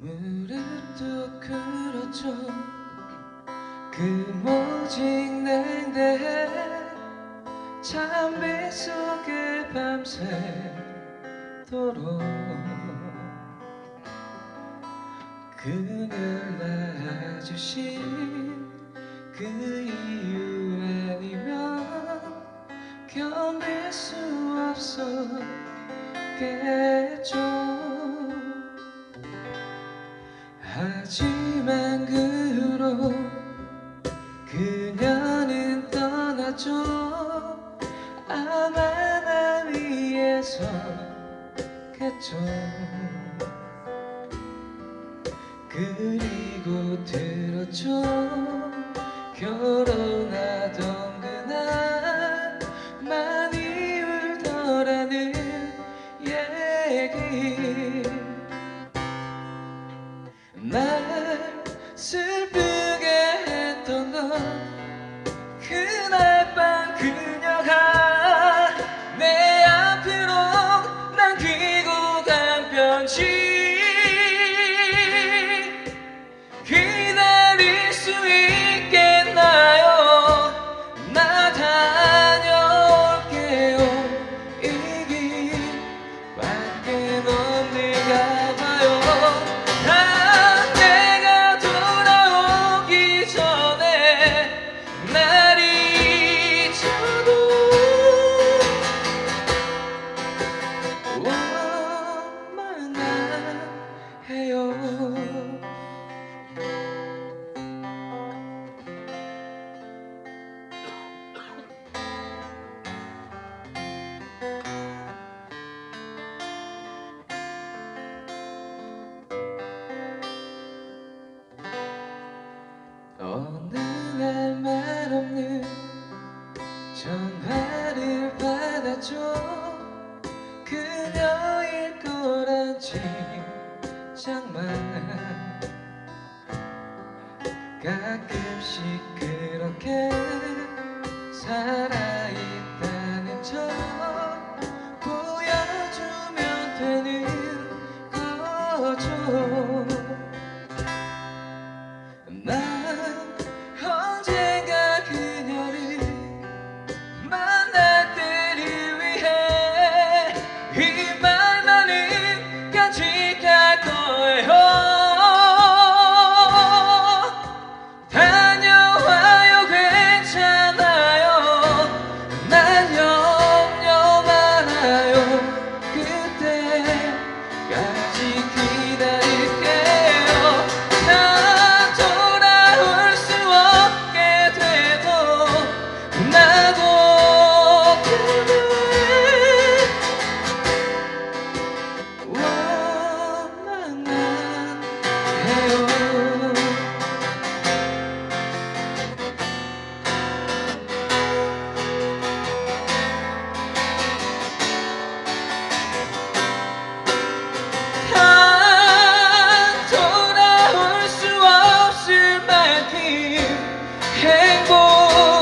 무릎도 꿇었죠. 그 모직 냉대해 잠비 속에 밤새도록 그늘 낳아주신 그 이유 아니면 견딜 수 없었겠죠 하지만 그 후로 그녀는 떠났죠. 아마 나 위해서겠죠. 그리고 들었죠. 결혼하던 그날 많이 울더라는 얘기 날 슬프게 했던 건 전화를 받아줘. 그녀일 거란 짐작만 가끔씩 그렇게 살아있다는 척 보여주면 되는 거죠. 길 행복.